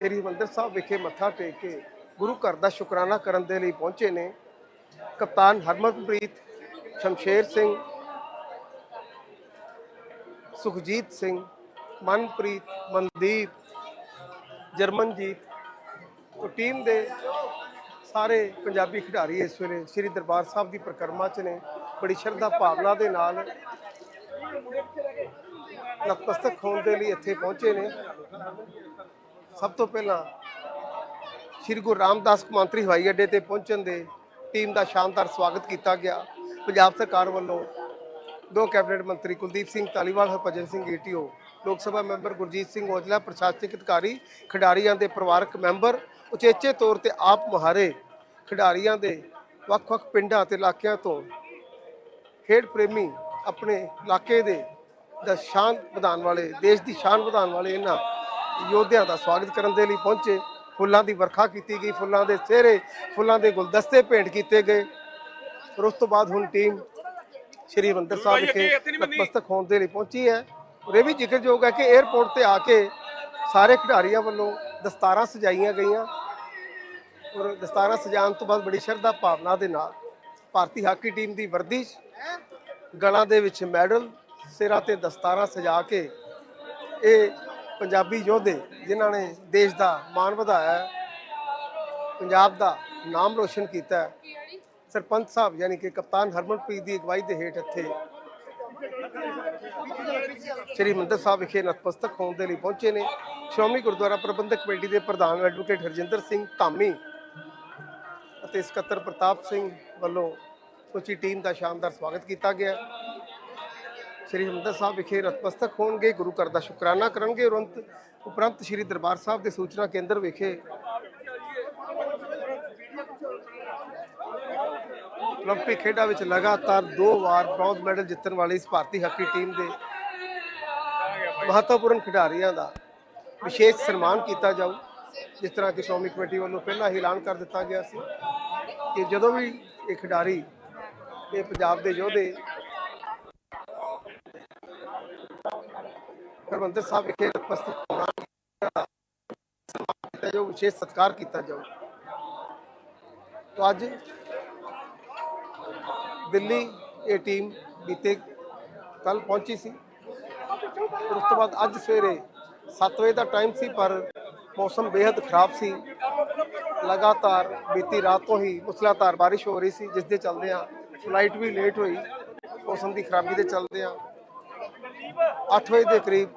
ਸ੍ਰੀ ਹਰਿਮੰਦਰ ਸਾਹਿਬ ਵਿਖੇ ਮੱਥਾ ਟੇਕ ਕੇ ਗੁਰੂ ਘਰ ਦਾ ਸ਼ੁਕਰਾਨਾ ਕਰਨ ਦੇ ਲਈ ਪਹੁੰਚੇ ਨੇ ਕਪਤਾਨ ਹਰਮਨਪ੍ਰੀਤ ਸ਼ਮਸ਼ੇਰ ਸਿੰਘ, ਸੁਖਜੀਤ ਸਿੰਘ, ਮਨਪ੍ਰੀਤ, ਮਨਦੀਪ, ਜਰਮਨਜੀਤ ਉਹ ਟੀਮ ਦੇ ਸਾਰੇ ਪੰਜਾਬੀ ਖਿਡਾਰੀ ਇਸ ਵੇਲੇ ਸ੍ਰੀ ਦਰਬਾਰ ਸਾਹਿਬ ਦੀ ਪ੍ਰਕਰਮਾ 'ਚ ਨੇ। ਬੜੀ ਸ਼ਰਧਾ ਭਾਵਨਾ ਦੇ ਨਾਲ ਨਤਮਸਤਕ ਹੋਣ ਦੇ ਲਈ ਇੱਥੇ ਪਹੁੰਚੇ ਨੇ। ਸਭ ਤੋਂ ਪਹਿਲਾਂ ਸ੍ਰੀ ਗੁਰੂ ਰਾਮਦਾਸ ਕੌਮਾਂਤਰੀ ਹਵਾਈ ਅੱਡੇ ਤੇ ਪਹੁੰਚਣ ਦੇ ਟੀਮ ਦਾ ਸ਼ਾਨਦਾਰ ਸਵਾਗਤ ਕੀਤਾ ਗਿਆ। ਪੰਜਾਬ ਸਰਕਾਰ ਵੱਲੋਂ ਦੋ ਕੈਬਨਿਟ ਮੰਤਰੀ ਕੁਲਦੀਪ ਸਿੰਘ ਧਾਲੀਵਾਲ, ਹਰਭਜਨ ਸਿੰਘ ਏਟੀਓ, ਲੋਕ ਸਭਾ ਮੈਂਬਰ ਗੁਰਜੀਤ ਸਿੰਘ ਔਜਲਾ, ਪ੍ਰਸ਼ਾਸਨਿਕ ਅਧਿਕਾਰੀ, ਖਿਡਾਰੀਆਂ ਦੇ ਪਰਿਵਾਰਕ ਮੈਂਬਰ, ਉਚੇਚੇ ਤੌਰ ਤੇ ਆਪ ਮੁਹਾਰੇ ਖਿਡਾਰੀਆਂ ਦੇ ਵੱਖ-ਵੱਖ ਪਿੰਡਾਂ ਤੇ ਇਲਾਕਿਆਂ ਤੋਂ ਖੇਡ ਪ੍ਰੇਮੀ ਆਪਣੇ ਇਲਾਕੇ ਦੇ ਦਾ ਸ਼ਾਨ ਵਧਾਉਣ ਵਾਲੇ, ਦੇਸ਼ ਦੀ ਸ਼ਾਨ ਵਧਾਉਣ ਵਾਲੇ ਇਹਨਾਂ ਯੋਧਿਆਂ ਦਾ ਸਵਾਗਤ ਕਰਨ ਦੇ ਲਈ ਪਹੁੰਚੇ। ਫੁੱਲਾਂ ਦੀ ਵਰਖਾ ਕੀਤੀ ਗਈ ਫੁੱਲਾਂ ਦੇ ਸਿਹਰੇ ਫੁੱਲਾਂ ਦੇ ਗੁਲਦਸਤੇ ਭੇਂਟ ਕੀਤੇ ਗਏ। ਫਿਰ ਉਸ ਤੋਂ ਬਾਅਦ ਹੁਣ ਟੀਮ ਸ਼੍ਰੀ ਹਰਿਮੰਦਰ ਸਾਹਿਬ ਵਿਖੇ ਨਤਮਸਤਕ ਹੋਣ ਦੇ ਲਈ ਪਹੁੰਚੀ ਹੈ। ਔਰ ਇਹ ਵੀ ਜ਼ਿਕਰਯੋਗ ਹੈ ਕਿ 에ਅਰਪੋਰਟ ਤੇ ਆ ਕੇ ਸਾਰੇ ਖਿਡਾਰੀਆਂ ਵੱਲੋਂ ਦਸਤਾਰਾਂ ਸਜਾਈਆਂ ਗਈਆਂ। ਔਰ ਦਸਤਾਰਾਂ ਸਜਾਉਣ ਤੋਂ ਬਾਅਦ ਬੜੀ ਸ਼ਰਧਾ ਭਾਵਨਾ ਦੇ ਨਾਲ ਭਾਰਤੀ ਹਾਕੀ ਟੀਮ ਦੀ ਵਰਦੀਸ਼ ਗਲਾਂ ਦੇ ਵਿੱਚ ਮੈਡਲ ਸਿਰਾਂ ਤੇ ਦਸਤਾਰਾਂ ਸਜਾ ਕੇ ਇਹ ਪੰਜਾਬੀ ਯੋਧੇ ਜਿਨ੍ਹਾਂ ਨੇ ਦੇਸ਼ ਦਾ ਮਾਣ ਵਧਾਇਆ ਹੈ, ਪੰਜਾਬ ਦਾ ਨਾਮ ਰੋਸ਼ਨ ਕੀਤਾ ਹੈ। ਸਰਪੰਚ ਸਾਹਿਬ ਯਾਨੀ ਕਿ ਕਪਤਾਨ ਹਰਮਨਪ੍ਰੀਤ ਦੀ ਅਗਵਾਈ ਦੇ ਹੇਠ ਇੱਥੇ ਸ਼੍ਰੀ ਮੰਦਰ ਸਾਹਿਬ ਵਿਖੇ ਨਤਮਸਤਕ ਹੋਣ ਦੇ ਲਈ ਪਹੁੰਚੇ ਨੇ। ਸ਼੍ਰੋਮਣੀ ਗੁਰਦੁਆਰਾ ਪ੍ਰਬੰਧਕ ਕਮੇਟੀ ਦੇ ਪ੍ਰਧਾਨ ਐਡਵੋਕੇਟ ਹਰਜਿੰਦਰ ਸਿੰਘ ਧਾਮੀ ਅਤੇ ਸਕੱਤਰ ਪ੍ਰਤਾਪ ਸਿੰਘ ਵੱਲੋਂ ਉਚੀ ਟੀਮ ਦਾ ਸ਼ਾਨਦਾਰ ਸਵਾਗਤ ਕੀਤਾ ਗਿਆ ਸ਼੍ਰੀ ਹਰਿਮੰਦਰ ਸਾਹਿਬ ਵਿਖੇ ਨਤਮਸਤਕ ਹੋਣਗੇ। ਗੁਰੂ ਘਰ ਦਾ ਸ਼ੁਕਰਾਨਾ ਕਰਨਗੇ। ਉਰੰਤ ਉਪਰੰਤ ਸ਼੍ਰੀ ਦਰਬਾਰ ਸਾਹਿਬ ਦੇ ਸੂਚਨਾ ਕੇਂਦਰ ਵਿਖੇ ਓਲੰਪਿਕ ਖੇਡਾਂ ਵਿੱਚ ਲਗਾਤਾਰ ਦੋ ਵਾਰ ਬ੍ਰੌਂਜ਼ ਮੈਡਲ ਜਿੱਤਣ ਵਾਲੀ ਇਸ ਭਾਰਤੀ ਹਾਕੀ ਟੀਮ ਦੇ ਮਹੱਤਵਪੂਰਨ ਖਿਡਾਰੀਆਂ ਦਾ ਵਿਸ਼ੇਸ਼ ਸਨਮਾਨ ਕੀਤਾ ਜਾਊ। ਜਿਸ ਤਰ੍ਹਾਂ ਕਿ ਸ਼੍ਰੋਮਣੀ ਕਮੇਟੀ ਵੱਲੋਂ ਪਹਿਲਾਂ ਹੀ ਐਲਾਨ ਕਰ ਦਿੱਤਾ ਗਿਆ ਸੀ ਕਿ ਜਦੋਂ ਵੀ ਇਹ ਖਿਡਾਰੀ ਇਹ ਪੰਜਾਬ ਦੇ ਯੋਧੇ ਹਰਮੰਦਰ ਸਾਹਿਬ ਵਿਖੇ ਨਤਮਸਤਕ ਹੋਣਾ ਕੀਤਾ ਜਾਊ, ਵਿਸ਼ੇਸ਼ ਸਤਿਕਾਰ ਕੀਤਾ ਜਾਊ। ਤਾਂ ਅੱਜ ਦਿੱਲੀ ਇਹ ਟੀਮ ਬੀਤੇ ਕੱਲ ਪਹੁੰਚੀ ਸੀ। ਉਸ ਤੋਂ ਬਾਅਦ ਅੱਜ ਸਵੇਰੇ 7 ਵਜੇ ਦਾ ਟਾਈਮ ਸੀ, ਪਰ ਮੌਸਮ ਬੇहद ਖਰਾਬ ਸੀ। ਲਗਾਤਾਰ ਬੀਤੀ ਰਾਤ ਤੋਂ ਹੀ ਮੁਸਲਾਧਾਰ ਬਾਰਿਸ਼ ਹੋ ਰਹੀ ਸੀ, ਜਿਸ ਦੇ ਚੱਲਦੇ ਆ ਫਲਾਈਟ ਵੀ ਲੇਟ ਹੋਈ। ਮੌਸਮ ਦੀ ਖਰਾਬੀ ਦੇ ਚੱਲਦੇ ਆ 8 ਵਜੇ ਦੇ ਕਰੀਬ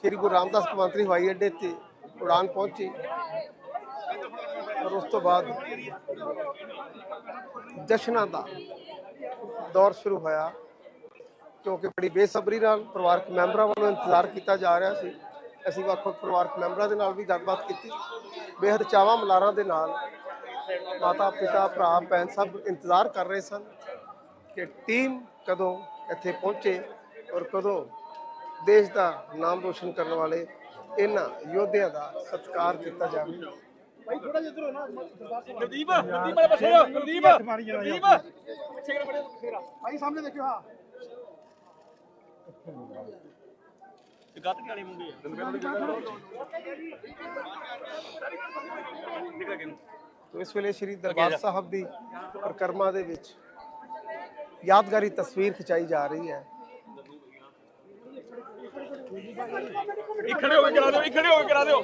ਸ੍ਰੀ ਗੁਰੂ ਰਾਮਦਾਸ ਕੌਮਾਂਤਰੀ ਹਵਾਈ ਅੱਡੇ ਤੇ ਉਡਾਨ ਪਹੁੰਚੀ। ਔਰ ਉਸ ਤੋਂ ਬਾਅਦ ਜਸ਼ਨਾਂ ਦਾ ਦੌਰ ਸ਼ੁਰੂ ਹੋਇਆ, ਕਿਉਂਕਿ ਬੜੀ ਬੇਸਬਰੀ ਨਾਲ ਪਰਿਵਾਰਕ ਮੈਂਬਰਾਂ ਵੱਲੋਂ ਇੰਤਜ਼ਾਰ ਕੀਤਾ ਜਾ ਰਿਹਾ ਸੀ। ਅਸੀਂ ਵੱਖ-ਵੱਖ ਪਰਿਵਾਰਕ ਮੈਂਬਰਾਂ ਦੇ ਨਾਲ ਵੀ ਗੱਲਬਾਤ ਕੀਤੀ। ਬੇहद ਚਾਵਾਂ ਮਲਾਰਾਂ ਦੇ ਨਾਲ ਮਾਤਾ ਪਿਤਾ ਭਰਾ, ਭੈਣ ਸਭ ਇੰਤਜ਼ਾਰ ਕਰ ਰਹੇ ਸਨ। ਕਿ ਟੀਮ ਕਦੋਂ ਇੱਥੇ ਪਹੁੰਚੇ ਔਰ ਕਦੋਂ ਦੇਸ਼ ਦਾ ਨਾਮ ਰੋਸ਼ਨ ਕਰਨ ਵਾਲੇ ਇਹਨਾਂ ਯੋਧਿਆਂ ਦਾ ਸਤਿਕਾਰ ਕੀਤਾ ਜਾਵੇ। ਗੁਰਦੀਪ ਗੁਰਦੀਪ ਵਾਲੇ ਪਾਸੇ ਹੋ ਗੁਰਦੀਪ ਗੁਰਦੀਪ। ਪਿੱਛੇ ਕਰ ਫੜਿਓ ਫੇਰਾ। ਭਾਈ ਸਾਹਮਣੇ ਦੇਖਿਓ ਹਾਂ। ਇਹ ਗੱਤ ਵਾਲੇ ਮੁੰਡੇ ਆ। ਨਿਕਲ ਗਏ ਤੋ ਇਸ ਵੇਲੇ ਸ੍ਰੀ ਦਰਬਾਰ ਸਾਹਿਬ ਦੀ ਪ੍ਰਕਰਮਾ ਦੇ ਵਿੱਚ ਇਹ ਖੜੇ ਹੋ ਕੇ ਕਰਾ ਦਿਓ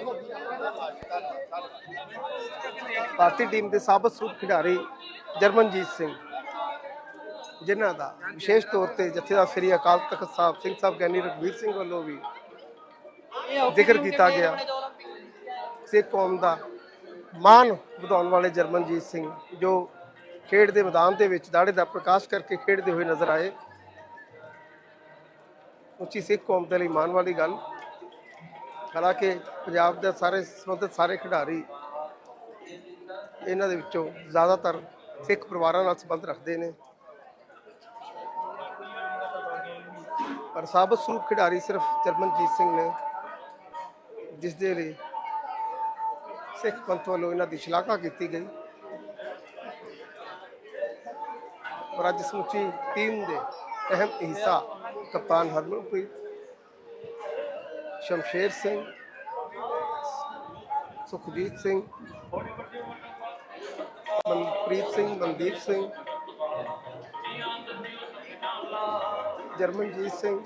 ਭਾਰਤੀ ਟੀਮ ਦੇ ਸਾਬਤ ਸਰੂਪ ਖਿਡਾਰੀ ਜਰਮਨਜੀਤ ਸਿੰਘ ਜਿਨ੍ਹਾਂ ਦਾ ਵਿਸ਼ੇਸ਼ ਤੌਰ ਤੇ ਜਥੇਦਾਰ ਸ੍ਰੀ ਅਕਾਲ ਤਖਤ ਸਾਹਿਬ ਸਿੰਘ ਸਾਹਿਬ ਗਿਆਨੀ ਰਘਵੀਰ ਸਿੰਘ ਵੱਲੋਂ ਵੀ ਜ਼ਿਕਰ ਕੀਤਾ ਗਿਆ। ਸਿੱਖ ਕੌਮ ਦਾ ਮਾਣ ਵਧਾਉਣ ਵਾਲੇ ਜਰਮਨਜੀਤ ਸਿੰਘ ਜੋ ਖੇਡ ਦੇ ਮੈਦਾਨ ਦੇ ਵਿੱਚ ਦਾੜੇ ਦਾ ਪ੍ਰਕਾਸ਼ ਕਰਕੇ ਖੇਡਦੇ ਹੋਏ ਨਜ਼ਰ ਆਏ। ਉੱਚੀ ਸਿੱਖ ਕੌਮ ਦੇ ਲਈ ਮਾਣ ਵਾਲੀ ਗੱਲ। ਹਾਲਾਂਕਿ ਪੰਜਾਬ ਦੇ ਸਾਰੇ ਸੰਬੰਧਿਤ ਸਾਰੇ ਖਿਡਾਰੀ ਇਹਨਾਂ ਦੇ ਵਿੱਚੋਂ ਜ਼ਿਆਦਾਤਰ ਸਿੱਖ ਪਰਿਵਾਰਾਂ ਨਾਲ ਸੰਬੰਧ ਰੱਖਦੇ ਨੇ। ਪਰ ਸਾਬਤ ਸਰੂਪ ਖਿਡਾਰੀ ਸਿਰਫ ਚਰਮਨਜੀਤ ਸਿੰਘ ਨੇ ਜਿਸ ਦੇ ਲਈ ਸਿੱਖ ਪੰਥ ਵੱਲੋਂ ਇਹਨਾਂ ਦੀ ਸ਼ਲਾਘਾ ਕੀਤੀ ਗਈ। ਔਰ ਅੱਜ ਸਮੁੱਚੀ ਟੀਮ ਦੇ ਅਹਿਮ ਹਿੱਸਾ ਕਪਤਾਨ ਹਰਮਨਪ੍ਰੀਤ, ਸ਼ਮਸ਼ੇਰ ਸਿੰਘ, ਸੁਖਜੀਤ ਸਿੰਘ, ਮਨਪ੍ਰੀਤ ਸਿੰਘ, ਮਨਦੀਪ ਸਿੰਘ, ਜਰਮਨਜੀਤ ਸਿੰਘ।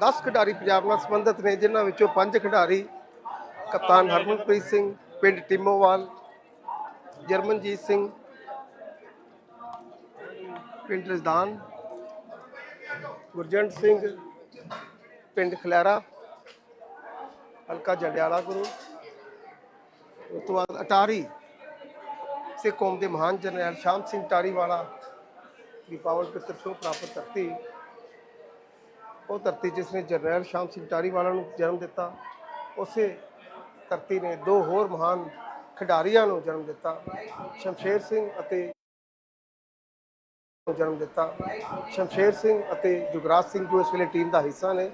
10 ਖਿਡਾਰੀ ਪੰਜਾਬ ਨਾਲ ਸੰਬੰਧਿਤ ਨੇ, ਜਿਨ੍ਹਾਂ ਵਿੱਚੋਂ 5 ਖਿਡਾਰੀ ਕਪਤਾਨ ਹਰਮਨਪ੍ਰੀਤ ਸਿੰਘ, ਪਿੰਡ ਟਿਮੋਵਾਲ, ਜਰਮਨਜੀਤ ਸਿੰਘ ਪਿੰਡ ਰਜ਼ਦਾਨ, ਗੁਰਜੰਟ ਸਿੰਘ, ਪਿੰਡ ਖਲੈਰਾ, ਹਲਕਾ ਜੰਡਿਆਲਾ ਗੁਰੂ। ਉਸ ਤੋਂ ਬਾਅਦ ਅਟਾਰੀ, ਸਿੱਖ ਕੌਮ ਦੇ ਮਹਾਨ ਜਰਨੈਲ ਸ਼ਾਮ ਸਿੰਘ ਟਾਰੀਵਾਲਾ ਦੀ ਪਾਵਨ ਪਿੱਤਰ ਛੋਹ ਪ੍ਰਾਪਤ ਧਰਤੀ। ਉਹ ਧਰਤੀ ਜਿਸ ਨੇ ਜਰਨੈਲ ਸ਼ਾਮ ਸਿੰਘ ਟਾਰੀਵਾਲਾ ਨੂੰ ਜਨਮ ਦਿੱਤਾ, ਉਸੇ ਧਰਤੀ ਨੇ ਦੋ ਹੋਰ ਮਹਾਨ ਖਿਡਾਰੀਆਂ ਨੂੰ ਜਨਮ ਦਿੱਤਾ, ਸ਼ਮਸ਼ੇਰ ਸਿੰਘ ਅਤੇ ਨੂੰ ਜਨਮ ਦਿੱਤਾ। ਸ਼ਮਸ਼ੇਰ ਸਿੰਘ ਅਤੇ ਜੁਗਰਾਜ ਸਿੰਘ ਜੋ ਇਸ ਵੇਲੇ ਟੀਮ ਦਾ ਹਿੱਸਾ ਨੇ,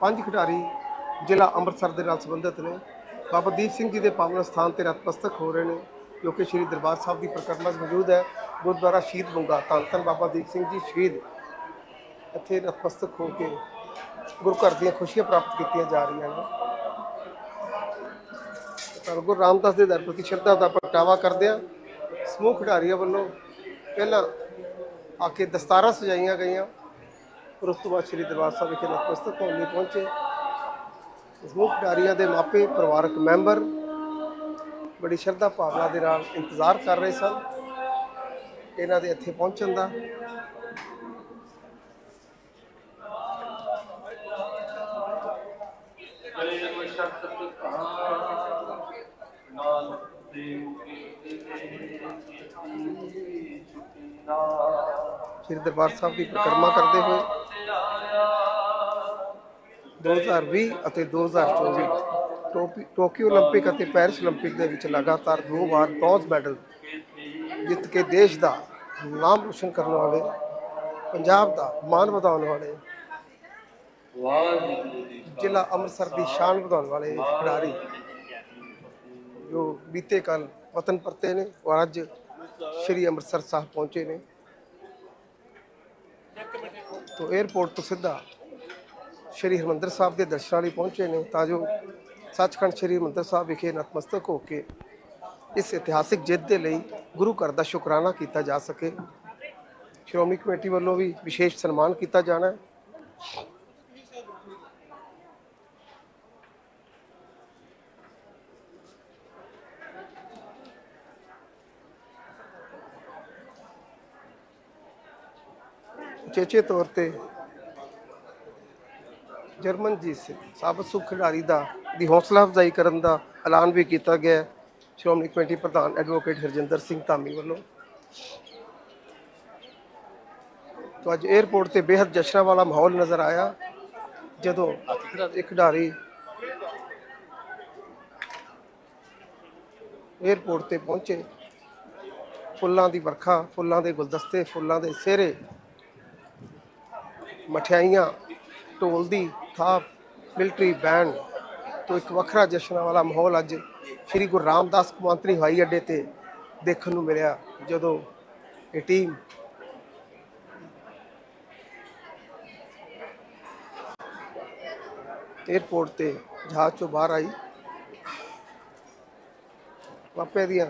ਪੰਜ ਖਿਡਾਰੀ ਜ਼ਿਲ੍ਹਾ ਅੰਮ੍ਰਿਤਸਰ ਦੇ ਨਾਲ ਸੰਬੰਧਿਤ ਨੇ। ਬਾਬਾ ਦੀਪ ਸਿੰਘ ਜੀ ਦੇ ਪਾਵਨ ਸਥਾਨ ਤੇ ਨਤਮਸਤਕ ਹੋ ਰਹੇ ਨੇ, ਜੋ ਕਿ ਸ੍ਰੀ ਦਰਬਾਰ ਸਾਹਿਬ ਦੀ ਪ੍ਰਕਰਮਾ ਮੌਜੂਦ ਹੈ। ਗੁਰਦੁਆਰਾ ਸ਼ਹੀਦ ਬੰਗਾ ਧੰਨ ਧੰਨ ਬਾਬਾ ਦੀਪ ਸਿੰਘ ਜੀ ਸ਼ਹੀਦ। ਇੱਥੇ ਨਤਮਸਤਕ ਹੋ ਕੇ ਗੁਰੂ ਘਰ ਦੀਆਂ ਖੁਸ਼ੀਆਂ ਪ੍ਰਾਪਤ ਕੀਤੀਆਂ ਜਾ ਰਹੀਆਂ ਨੇ। ਤਾਂ ਗੁਰੂ ਰਾਮਦਾਸ ਦੇ ਦਰ ਪ੍ਰਤੀ ਸ਼ਰਧਾ ਦਾ ਪ੍ਰਗਟਾਵਾ ਕਰਦਿਆਂ ਸਮੂਹ ਖਿਡਾਰੀਆਂ ਵੱਲੋਂ ਪਹਿਲਾਂ ਆ ਕੇ ਦਸਤਾਰਾਂ ਸਜਾਈਆਂ ਗਈਆਂ ਔਰ ਉਸ ਤੋਂ ਬਾਅਦ ਸ੍ਰੀ ਦਰਬਾਰ ਸਾਹਿਬ ਵਿਖੇ ਨਤਮਸਤਕ ਹੋਣ ਲਈ ਪਹੁੰਚੇ। ਮੁੱਖ ਪਿਆਰੀਆਂ ਦੇ ਮਾਪੇ ਪਰਿਵਾਰਕ ਮੈਂਬਰ ਬੜੀ ਸ਼ਰਧਾ ਭਾਵਨਾ ਦੇ ਨਾਲ ਇੰਤਜ਼ਾਰ ਕਰ ਰਹੇ ਸਨ। ਇਹਨਾਂ ਦੇ ਇੱਥੇ ਪਹੁੰਚਣ ਦਾ ਸ੍ਰੀ ਦਰਬਾਰ ਸਾਹਿਬ ਦੀ ਪਰਿਕਰਮਾ ਕਰਦੇ ਹੋਏ 2020 ਅਤੇ 2024 ਟੋਪੀ- ਟੋਕੀਓ 올림픽 ਅਤੇ ਪੈਰਿਸ 올림픽 ਦੇ ਵਿੱਚ ਲਗਾਤਾਰ ਦੋ ਵਾਰ ਬ੍ਰੌਂਜ਼ ਮੈਡਲ ਜਿੱਤ ਕੇ ਦੇਸ਼ ਦਾ ਨਾਮ ਰੋਸ਼ਨ ਕਰਨ ਵਾਲੇ ਪੰਜਾਬ ਦਾ ਮਾਣ ਵਧਾਉਣ ਵਾਲੇ ਜ਼ਿਲ੍ਹਾ ਅੰਮ੍ਰਿਤਸਰ ਦੀ ਸ਼ਾਨ ਵਧਾਉਣ ਵਾਲੇ ਖਿਡਾਰੀ ਜੋ ਬੀਤੇ ਕੱਲ ਵਤਨ ਪਰਤੇ ਨੇ ਔਰ ਅੱਜ ਸ਼੍ਰੀ ਅੰਮ੍ਰਿਤਸਰ ਸਾਹਿਬ ਪਹੁੰਚੇ ਨੇ। ਤੋਂ 에ਅਰਪੋਰਟ ਤੋਂ ਸਿੱਧਾ ਸ਼੍ਰੀ ਹਰਿਮੰਦਰ ਸਾਹਿਬ ਦੇ ਦਰਸ਼ਨਾਂ ਲਈ ਪਹੁੰਚੇ ਨੇ ਤਾਂ ਜੋ ਸੱਚਖੰਡ ਸ਼੍ਰੀ ਹਰਿਮੰਦਰ ਸਾਹਿਬ ਵਿਖੇ ਨਤਮਸਤਕ ਹੋ ਕੇ ਇਸ ਇਤਿਹਾਸਿਕ ਜਿੱਤ ਦੇ ਲਈ ਗੁਰੂ ਘਰ ਦਾ ਸ਼ੁਕਰਾਨਾ ਕੀਤਾ ਜਾ ਸਕੇ। ਸ਼੍ਰੋਮਣੀ ਕਮੇਟੀ ਵੱਲੋਂ ਵੀ ਵਿਸ਼ੇਸ਼ ਸਨਮਾਨ ਕੀਤਾ ਜਾਣਾ ਹੈ। ਉਚੇਚੇ ਤੌਰ ਤੇ ਜਰਮਨਜੀਤ ਸਿੰਘ ਸਾਬਤ ਸੁਖ ਖਿਡਾਰੀ ਦਾ ਦੀ ਹੌਸਲਾ ਅਫਜ਼ਾਈ ਕਰਨ ਦਾ ਐਲਾਨ ਵੀ ਕੀਤਾ ਗਿਆ ਸ਼੍ਰੋਮਣੀ ਕਮੇਟੀ ਪ੍ਰਧਾਨ ਐਡਵੋਕੇਟ ਹਰਜਿੰਦਰ ਸਿੰਘ ਧਾਮੀ ਵੱਲੋਂ। ਤੋ ਅੱਜ 에어ਪੋਰਟ ਤੇ ਬੇਹੱਦ ਜਸ਼ਨਾਂ ਵਾਲਾ ਮਾਹੌਲ ਨਜ਼ਰ ਆਇਆ, ਜਦੋਂ ਇੱਕ ਖਿਡਾਰੀ 에어ਪੋਰਟ ਤੇ ਪਹੁੰਚੇ। ਫੁੱਲਾਂ ਦੀ ਵਰਖਾ, ਫੁੱਲਾਂ ਦੇ ਗੁਲਦਸਤੇ, ਫੁੱਲਾਂ ਦੇ ਸਿਹਰੇ ਮਠਿਆਈਆਂ, ਢੋਲ ਦੀ ਥਾਪ, ਮਿਲਟਰੀ ਬੈਂਡ ਤੋਂ ਇੱਕ ਵੱਖਰਾ ਜਸ਼ਨਾਂ ਵਾਲਾ ਮਾਹੌਲ ਅੱਜ ਸ੍ਰੀ ਗੁਰੂ ਰਾਮਦਾਸ ਕੌਮਾਂਤਰੀ ਹਵਾਈ ਅੱਡੇ ਤੇ ਦੇਖਣ ਨੂੰ ਮਿਲਿਆ, ਜਦੋਂ ਇਹ ਟੀਮ 에ਅਰਪੋਰਟ ਤੇ ਜਹਾਜ਼ ਚੋਂ ਬਾਹਰ ਆਈ। ਮਾਪੇ ਦੀਆਂ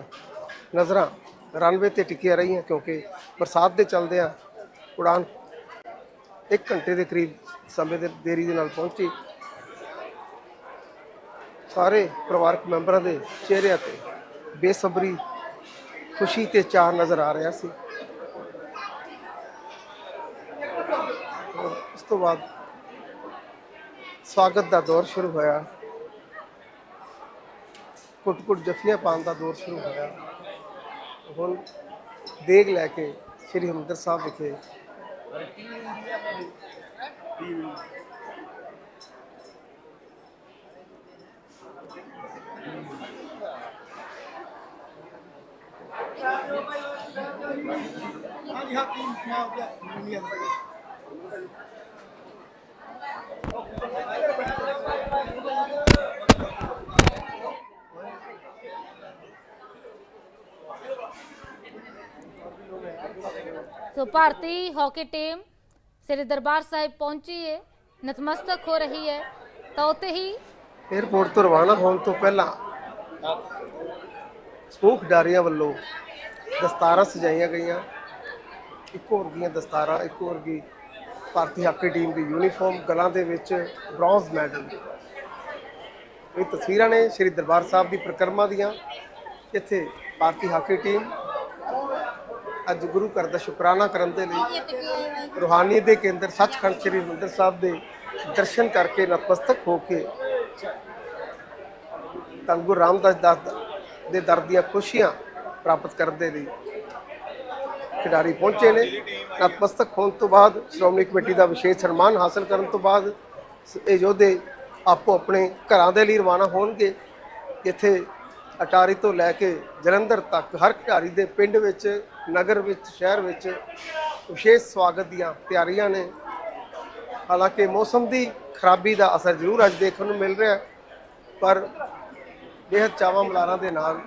ਨਜ਼ਰਾਂ ਰਨਵੇ ਤੇ ਟਿਕੀਆਂ ਰਹੀਆਂ ਕਿਉਂਕਿ ਬਰਸਾਤ ਦੇ ਚਲਦਿਆਂ ਉਡਾਨ 1 ਘੰਟੇ ਦੇ ਕਰੀਬ ਸਮੇਂ ਦੇ ਦੇਰੀ ਦੇ ਨਾਲ ਪਹੁੰਚੀ। ਸਾਰੇ ਪਰਿਵਾਰਕ ਮੈਂਬਰਾਂ ਦੇ ਚਿਹਰਿਆਂ ਤੇ ਬੇਸਬਰੀ ਖੁਸ਼ੀ ਤੇ ਚਾਅ ਨਜ਼ਰ ਆ ਰਿਹਾ ਸੀ। ਉਸ ਤੋਂ ਬਾਅਦ ਸਵਾਗਤ ਦਾ ਦੌਰ ਸ਼ੁਰੂ ਹੋਇਆ। ਕੁੱਟ ਕੁੱਟ ਜਫੀਆਂ ਪਾਉਣ ਦਾ ਦੌਰ ਸ਼ੁਰੂ ਹੋਇਆ। ਹੁਣ ਦੇਗ ਲੈ ਕੇ ਸ੍ਰੀ ਹਰਿਮੰਦਰ ਸਾਹਿਬ ਵਿਖੇ ਹਾਂਜੀ ਹਾਂ ਟੀਮ ਮਾਰ ਸੋ ਭਾਰਤੀ ਹਾਕੀ ਟੀਮ ਸ੍ਰੀ ਦਰਬਾਰ ਸਾਹਿਬ ਪਹੁੰਚੀ ਹੈ ਨਤਮਸਤਕ ਹੋ ਰਹੀ ਹੈ ਤਾਂ ਉੱਥੇ ਹੀ ਏਅਰਪੋਰਟ ਤੋਂ ਰਵਾਨਾ ਹੋਣ ਤੋਂ ਪਹਿਲਾਂ ਸਮੂਹ ਖਿਡਾਰੀਆਂ ਵੱਲੋਂ ਦਸਤਾਰਾਂ ਸਜਾਈਆਂ ਗਈਆਂ ਇੱਕੋ ਵਰਗੀਆਂ ਦਸਤਾਰਾਂ ਇੱਕੋ ਵਰਗੀ ਭਾਰਤੀ ਹਾਕੀ ਟੀਮ ਦੀ ਯੂਨੀਫਾਰਮ ਗਲਾਂ ਦੇ ਵਿੱਚ ਬ੍ਰੌਂਜ਼ ਮੈਡਲ ਇਹ ਤਸਵੀਰਾਂ ਨੇ ਸ੍ਰੀ ਦਰਬਾਰ ਸਾਹਿਬ ਦੀ ਪ੍ਰਕਰਮਾ ਦੀਆਂ ਇੱਥੇ ਭਾਰਤੀ ਹਾਕੀ ਟੀਮ ਅੱਜ ਗੁਰੂ ਘਰ ਦਾ ਸ਼ੁਕਰਾਨਾ ਕਰਨ ਦੇ ਲਈ ਰੂਹਾਨੀਅਤ ਦੇ ਕੇਂਦਰ ਸੱਚਖੰਡ ਸ੍ਰੀ ਹਰਿਮੰਦਰ ਸਾਹਿਬ ਦੇ ਦਰਸ਼ਨ ਕਰਕੇ ਨਤਮਸਤਕ ਹੋ ਕੇ ਤਾਂ ਗੁਰੂ ਰਾਮਦਾਸ ਦਾਸ ਦੇ ਦਰ ਦੀਆਂ ਖੁਸ਼ੀਆਂ ਪ੍ਰਾਪਤ ਕਰਨ ਦੇ ਲਈ ਖਿਡਾਰੀ ਪਹੁੰਚੇ ਨੇ। ਨਤਮਸਤਕ ਹੋਣ ਤੋਂ ਬਾਅਦ ਸ਼੍ਰੋਮਣੀ ਕਮੇਟੀ ਦਾ ਵਿਸ਼ੇਸ਼ ਸਨਮਾਨ ਹਾਸਲ ਕਰਨ ਤੋਂ ਬਾਅਦ ਇਹ ਯੋਧੇ ਆਪੋ ਆਪਣੇ ਘਰਾਂ ਦੇ ਲਈ ਰਵਾਨਾ ਹੋਣਗੇ। ਇੱਥੇ ਅਟਾਰੀ ਤੋਂ ਲੈ ਕੇ ਜਲੰਧਰ ਤੱਕ ਹਰ ਖਿਡਾਰੀ ਦੇ ਪਿੰਡ ਵਿੱਚ ਨਗਰ ਵਿੱਚ, ਸ਼ਹਿਰ ਵਿੱਚ ਵਿਸ਼ੇਸ਼ ਸਵਾਗਤ ਦੀਆਂ ਤਿਆਰੀਆਂ ਨੇ। ਹਾਲਾਂਕਿ ਮੌਸਮ ਦੀ ਖਰਾਬੀ ਦਾ ਅਸਰ ਜ਼ਰੂਰ ਅੱਜ ਦੇਖਣ ਨੂੰ ਮਿਲ ਰਿਹਾ ਪਰ ਬੇਹੱਦ ਚਾਵਾਂ ਮਲਾਰਾਂ ਦੇ ਨਾਲ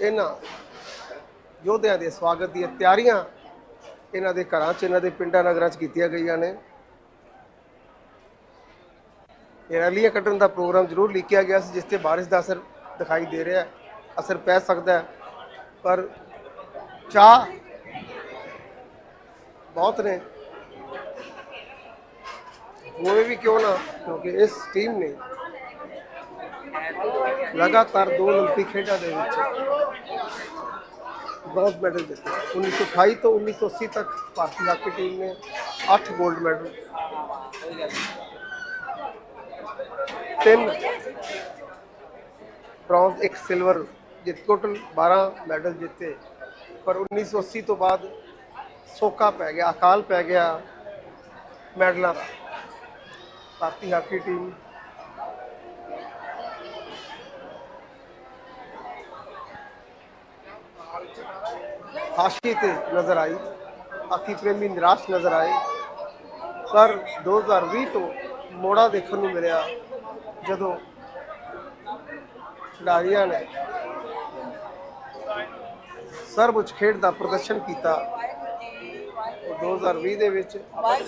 ਇਹਨਾਂ ਯੋਧਿਆਂ ਦੇ ਸਵਾਗਤ ਦੀਆਂ ਤਿਆਰੀਆਂ ਇਹਨਾਂ ਦੇ ਘਰਾਂ 'ਚ, ਇਹਨਾਂ ਦੇ ਪਿੰਡਾਂ ਨਗਰਾਂ 'ਚ ਕੀਤੀਆਂ ਗਈਆਂ ਨੇ। ਇਹ ਰੈਲੀਆਂ ਕੱਢਣ ਦਾ ਪ੍ਰੋਗਰਾਮ ਜ਼ਰੂਰ ਲਿਖਿਆ ਗਿਆ ਸੀ, ਜਿਸ ਤੇ ਬਾਰਿਸ਼ ਦਾ ਅਸਰ ਦਿਖਾਈ ਦੇ ਰਿਹਾ ਅਸਰ ਪੈ ਸਕਦਾ ਹੈ। ਪਰ ਚਾਹ ਬਹੁਤ ਨੇ ਹੋਏ ਵੀ ਕਿਉਂ ਨਾ ਕਿਉਂਕਿ ਇਸ ਟੀਮ ਨੇ ਲਗਾਤਾਰ ਦੋ ਓਲੰਪਿਕ ਖੇਡਾਂ ਦੇ ਵਿੱਚ ਬ੍ਰੌਂਜ਼ ਮੈਡਲ ਜਿੱਤੇ 1928 ਤੋਂ 1980 ਤੱਕ ਭਾਰਤੀ ਹਾਕੀ ਟੀਮ ਨੇ 8 골ਡ ਮੈਡਲ ਤਿੰਨ ਬ੍ਰੌਂਜ਼ ਇੱਕ ਸਿਲਵਰ ਜਿੱਤ ਟੋਟਲ 12 ਮੈਡਲ ਜਿੱਤੇ, ਪਰ 1980 ਤੋਂ ਬਾਅਦ ਸੋਕਾ ਪੈ ਗਿਆ, ਅਕਾਲ ਪੈ ਗਿਆ ਮੈਡਲਾਂ ਦਾ। ਭਾਰਤੀ ਹਾਕੀ ਟੀਮ ਹਾਸ਼ੀ ਤੇ ਨਜ਼ਰ ਆਈ, ਹਾਕੀ ਪ੍ਰੇਮੀ ਨਿਰਾਸ਼ ਨਜ਼ਰ ਆਏ, ਪਰ 2020 ਤੋਂ ਮੋੜਾ ਦੇਖਣ ਨੂੰ ਮਿਲਿਆ ਜਦੋਂ ਖਿਡਾਰੀਆਂ ਨੇ ਸਰਵਉੱਚ ਖੇਡ ਦਾ ਪ੍ਰਦਰਸ਼ਨ ਕੀਤਾ। ਉਹ 2020 ਦੇ ਵਿੱਚ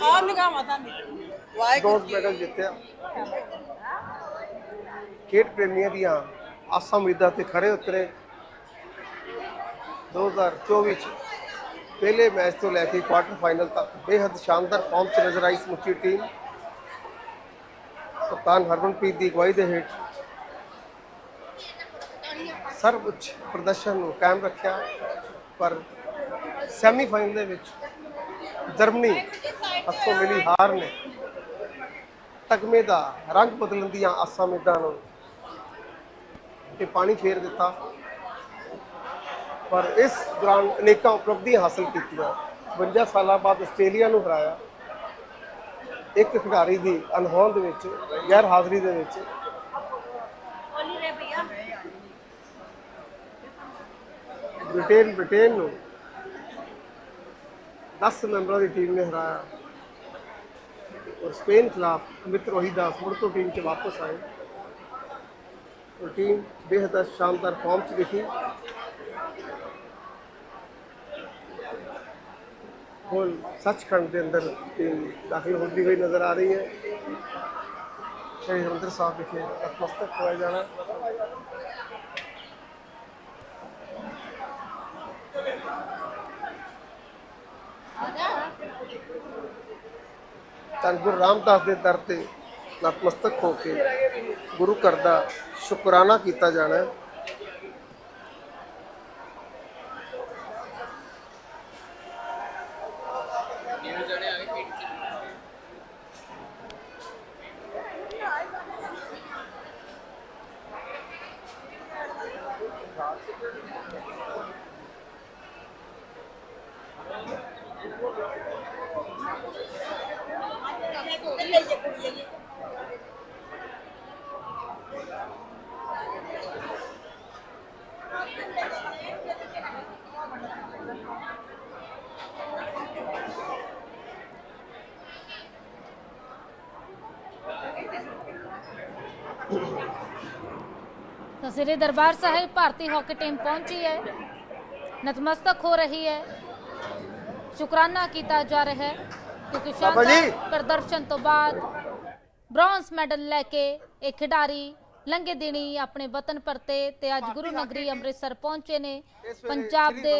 ਆ ਨਿਗਾਹਾਂ ਤਾਂ ਬ੍ਰੌਂਜ਼ ਮੈਡਲ ਜਿੱਤਿਆ। ਖੇਡ ਪ੍ਰੇਮੀਆਂ ਦੀਆਂ ਆਸਾਂ ਉਮੀਦਾਂ ਤੇ ਖਰੇ ਉਤਰੇ। 2024 ਚ ਪਹਿਲੇ ਮੈਚ ਤੋਂ ਲੈ ਕੇ ਕੁਆਟਰ ਫਾਈਨਲ ਤੱਕ ਬੇਹੱਦ ਸ਼ਾਨਦਾਰ ਫਾਰਮ 'ਚ ਨਜ਼ਰ ਆਈ ਸਮੁੱਚੀ ਟੀਮ। ਕਪਤਾਨ ਹਰਮਨਪ੍ਰੀਤ ਦੀ ਅਗਵਾਈ ਦੇ ਹੇਠ ਸਰਵਉੱਚ ਪ੍ਰਦਰਸ਼ਨ ਨੂੰ ਕਾਇਮ ਰੱਖਿਆ। ਪਰ ਸੈਮੀਫਾਈਨਲ ਦੇ ਵਿੱਚ ਜਰਮਨੀ ਹੱਥੋਂ ਮਿਲੀ ਹਾਰ ਨੇ। ਤਗਮੇ ਦਾ ਰੰਗ ਬਦਲਣ ਦੀਆਂ ਆਸਾਂ ਉਮੀਦਾਂ ਨੂੰ ਤੇ ਪਾਣੀ ਫੇਰ ਦਿੱਤਾ। ਪਰ ਇਸ ਦੌਰਾਨ ਅਨੇਕਾਂ ਉਪਲਬਧੀਆਂ ਹਾਸਲ ਕੀਤੀਆਂ। 52 ਸਾਲਾਂ ਬਾਅਦ ਆਸਟ੍ਰੇਲੀਆ ਨੂੰ ਹਰਾਇਆ। ਇੱਕ ਖਿਡਾਰੀ ਦੀ ਅਨਹੋਂਦ ਵਿੱਚ, ਗੈਰ ਹਾਜ਼ਰੀ ਦੇ ਵਿੱਚ ਬ੍ਰਿਟੇਨ ਬ੍ਰਿਟੇਨ ਨੂੰ 10 ਮੈਂਬਰਾਂ ਦੀ ਟੀਮ ਨੇ ਹਰਾਇਆ। ਔਰ ਸਪੇਨ ਖਿਲਾਫ ਅਮਿਤ ਰੋਹੀਦਾਸ ਮੁੜ ਤੋਂ ਟੀਮ 'ਚ ਵਾਪਸ ਆਏ। ਔਰ ਟੀਮ ਬੇਹੱਦ ਸ਼ਾਨਦਾਰ ਫਾਰਮ 'ਚ ਦਿਖੀ। ਹੁਣ ਸੱਚਖੰਡ ਦੇ ਅੰਦਰ ਟੀਮ ਦਾਖਲ ਹੁੰਦੀ ਹੋਈ ਨਜ਼ਰ ਆ ਰਹੀ ਹੈ। ਸ਼੍ਰੀ ਹਰਿਮੰਦਰ ਸਾਹਿਬ ਵਿਖੇ ਨਤਮਸਤਕ ਹੋਇਆ ਜਾਣਾ। ਧੰਨ ਗੁਰੂ ਰਾਮਦਾਸ ਦੇ ਦਰ ਤੇ ਨਤਮਸਤਕ ਹੋ ਕੇ ਗੁਰੂ ਘਰ ਦਾ ਸ਼ੁਕਰਾਨਾ ਕੀਤਾ ਜਾਣਾ ਹੈ। ਸ੍ਰੀ ਦਰਬਾਰ ਸਾਹਿਬ ਭਾਰਤੀ ਹਾਕੀ ਟੀਮ ਪਹੁੰਚੀ ਹੈ। ਨਤਮਸਤਕ ਹੋ ਰਹੀ ਹੈ। ਸ਼ੁਕਰਾਨਾ ਕੀਤਾ ਜਾ ਰਿਹਾ ਹੈ ਕਿਉਂਕਿ। ਸ਼ਾਨਦਾਰ ਪ੍ਰਦਰਸ਼ਨ ਤੋਂ ਬਾਅਦ ਬ੍ਰੌਂਜ਼ ਮੈਡਲ ਲੈ ਕੇ ਇਹ ਖਿਡਾਰੀ ਲੰਘੇ ਦਿਨੀ ਆਪਣੇ ਵਤਨ ਪਰਤੇ ਤੇ ਅੱਜ ਗੁਰੂ ਨਗਰੀ ਅੰਮ੍ਰਿਤਸਰ ਪਹੁੰਚੇ ਨੇ। ਪੰਜਾਬ ਦੇ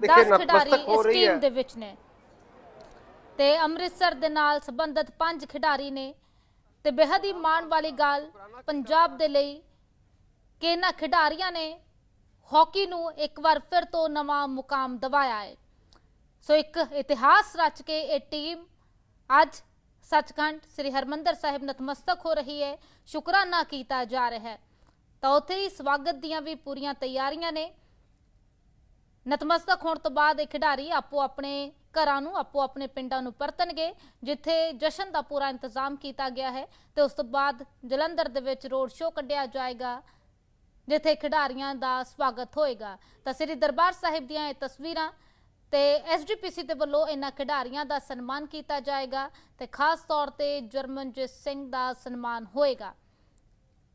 10 ਖਿਡਾਰੀ ਇਸ ਟੀਮ। ਦੇ ਵਿੱਚ ਨੇ। ਤੇ ਅੰਮ੍ਰਿਤਸਰ ਦੇ ਨਾਲ ਸੰਬੰਧਿਤ ਪੰਜ ਖਿਡਾਰੀ ਨੇ। ਤੇ ਬੇਹੱਦ ਹੀ ਮਾਣ ਵਾਲੀ ਗੱਲ ਪੰਜਾਬ ਦੇ ਲਈ ਕਿ ਇਹਨਾਂ ਖਿਡਾਰੀਆਂ ਨੇ ਹਾਕੀ ਨੂੰ ਇੱਕ ਵਾਰ ਫਿਰ ਤੋਂ ਨਵਾਂ ਮੁਕਾਮ ਦਿਵਾਇਆ ਹੈ। ਸੋ ਇੱਕ ਇਤਿਹਾਸ ਰਚ ਕੇ ਇਹ ਟੀਮ ਅੱਜ ਸੱਚਖੰਡ ਸ੍ਰੀ ਹਰਮੰਦਰ ਸਾਹਿਬ ਨਤਮਸਤਕ ਹੋ ਰਹੀ ਹੈ। ਸ਼ੁਕਰਾਨਾ ਕੀਤਾ ਜਾ ਰਿਹਾ ਹੈ। ਤਾਂ ਉੱਥੇ ਹੀ ਸਵਾਗਤ ਦੀਆਂ ਵੀ ਪੂਰੀਆਂ ਤਿਆਰੀਆਂ ਨੇ। ਨਤਮਸਤਕ ਹੋਣ ਤੋਂ ਬਾਅਦ ਇਹ ਖਿਡਾਰੀ ਆਪੋ ਆਪਣੇ ਘਰਾਂ ਨੂੰ, ਆਪੋ ਆਪਣੇ ਪਿੰਡਾਂ ਨੂੰ ਪਰਤਣਗੇ, ਜਿੱਥੇ ਜਸ਼ਨ ਦਾ ਪੂਰਾ ਇੰਤਜ਼ਾਮ ਕੀਤਾ ਗਿਆ ਹੈ ਤੇ ਉਸ ਤੋਂ ਬਾਅਦ ਜਲੰਧਰ ਦੇ ਵਿੱਚ ਰੋਡ ਸ਼ੋਅ ਕੱਢਿਆ ਜਾਏਗਾ। ਜਿੱਥੇ ਖਿਡਾਰੀਆਂ ਦਾ ਸਵਾਗਤ ਹੋਏਗਾ। ਤਾਂ ਸ੍ਰੀ ਦਰਬਾਰ ਸਾਹਿਬ ਦੀਆਂ ਇਹ ਤਸਵੀਰਾਂ ਤੇ ਐਸਜੀਪੀਸੀ ਦੇ ਵੱਲੋਂ ਇਹਨਾਂ ਖਿਡਾਰੀਆਂ ਦਾ ਸਨਮਾਨ ਕੀਤਾ ਜਾਏਗਾ ਤੇ ਖਾਸ ਤੌਰ ਤੇ ਜਰਮਨਜੀਤ ਸਿੰਘ ਦਾ ਸਨਮਾਨ ਹੋਏਗਾ।